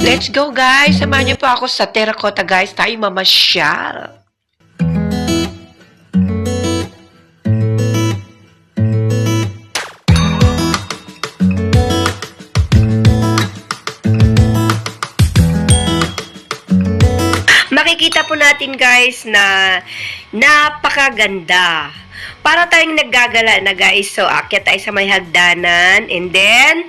Let's go guys! Samahan niyo po ako sa Terracotta guys. Tayo mamasyal. Makikita po natin guys na napakaganda. Para tayong naggagala na guys. So, akyat tayo sa may hagdanan. And then,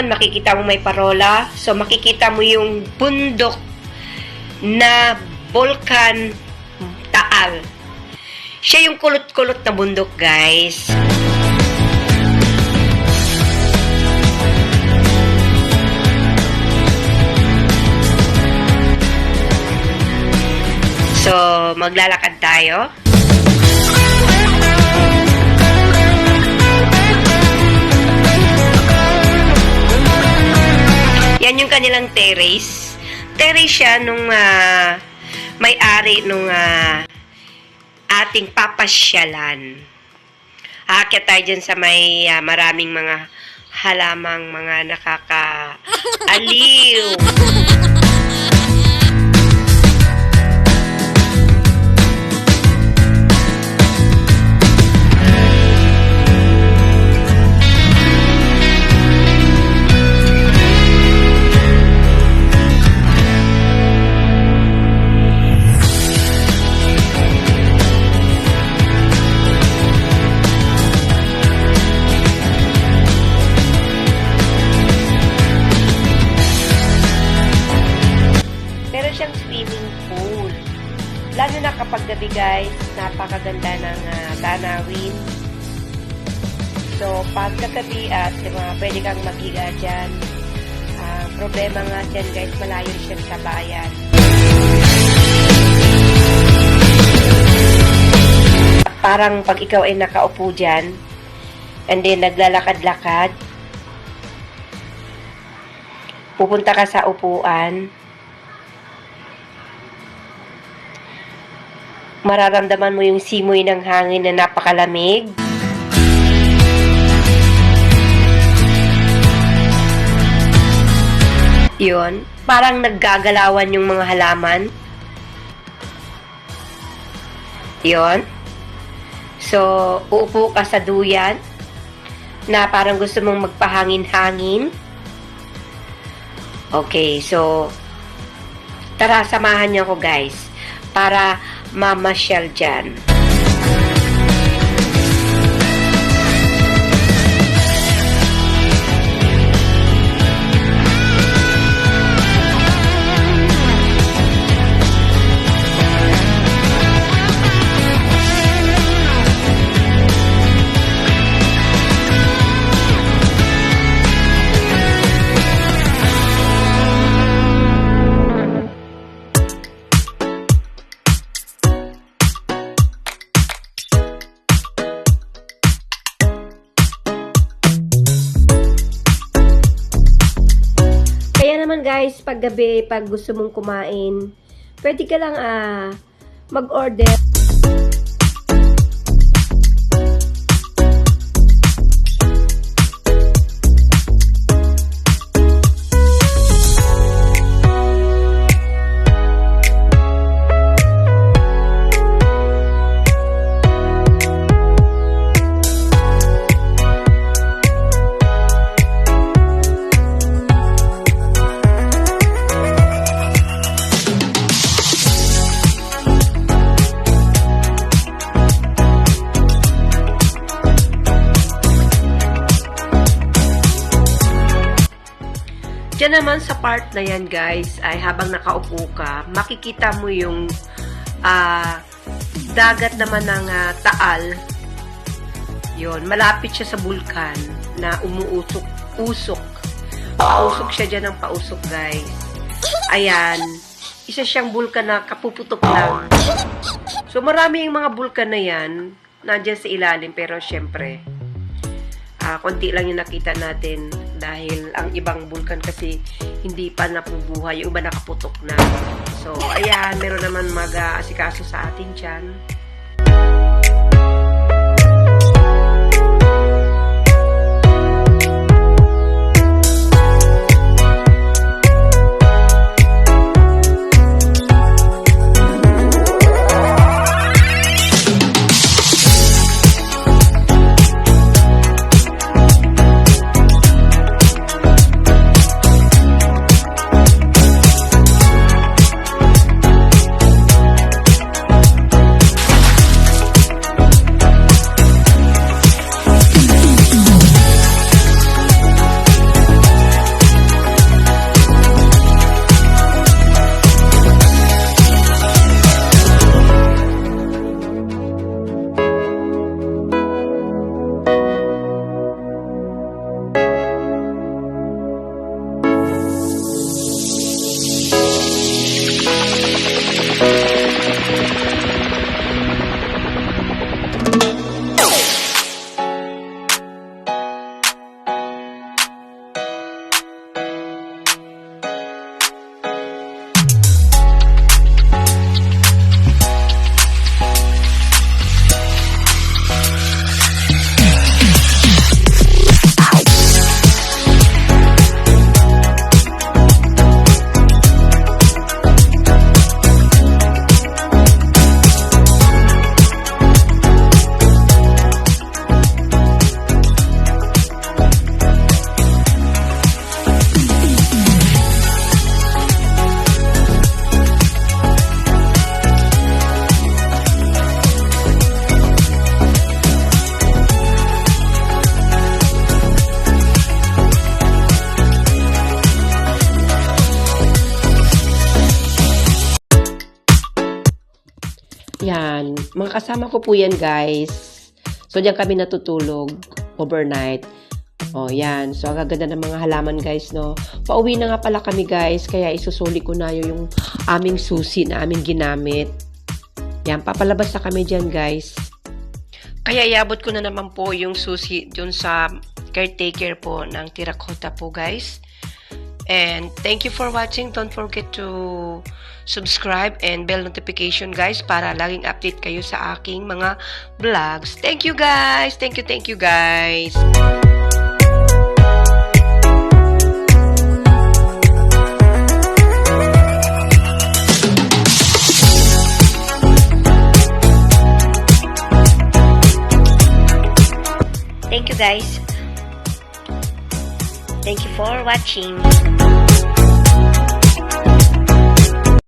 Yun, makikita mo may parola. So, makikita mo yung bundok na Volcan Taal. Siya yung kulot-kulot na bundok, guys. So, maglalakad tayo. Yung kanilang terrace. Terrace siya nung ah, may-ari nung ah, ating papasyalan. Aakyat tayo dyan sa may ah, maraming mga halamang mga nakaka-aliw. Lalo na kapag gabi guys, napakaganda ng ah, tanawin. So, pagkagabi at diba, pwede kang magiga dyan. Ah, problema nga dyan guys, malayo siya sa bayan. Parang pag ikaw ay nakaupo dyan, and then naglalakad-lakad, pupunta ka sa upuan, mararamdaman mo yung simoy ng hangin na napakalamig. Yun, parang naggagalawan yung mga halaman. Yun. So, uupo ka sa duyan na parang gusto mong magpahangin-hangin. Okay, so, tara, samahan niyo ako guys para mamasyal dyan. Guys, pag gabi, pag gusto mong kumain, pwede ka lang ah, mag-order. Diyan naman sa part na yan guys, ay habang nakaupo ka, makikita mo yung ah, dagat naman ng ah, Taal. Yon, malapit siya sa bulkan na umuusok, usok. Pausok siya dyan ng pausok guys. Ayan, isa siyang bulkan na kapuputok lang. So marami yung mga bulkan na yan, nandyan sa ilalim, pero syempre, ah konti lang yung nakita natin dahil ang ibang bulkan kasi hindi pa napubuhay, yung iba nakaputok na. So, ayan, meron naman mag-aasikaso sa atin dyan. Yan. Mga kasama ko po yan, guys. So, diyan kami natutulog overnight. O, yan. So, ang ng mga halaman, guys, no? Pauwi na nga pala kami, guys. Kaya isusuli ko na yung aming susi na aming ginamit. Yan. Papalabas na kami dyan, guys. Kaya iabot ko na naman po yung susi dun sa caretaker po ng Tirakota po, guys. And thank you for watching. Don't forget to subscribe and bell notification guys para laging update kayo sa aking mga vlogs. Thank you guys. Thank you, thank you guys. Thank you guys. Thank you for watching.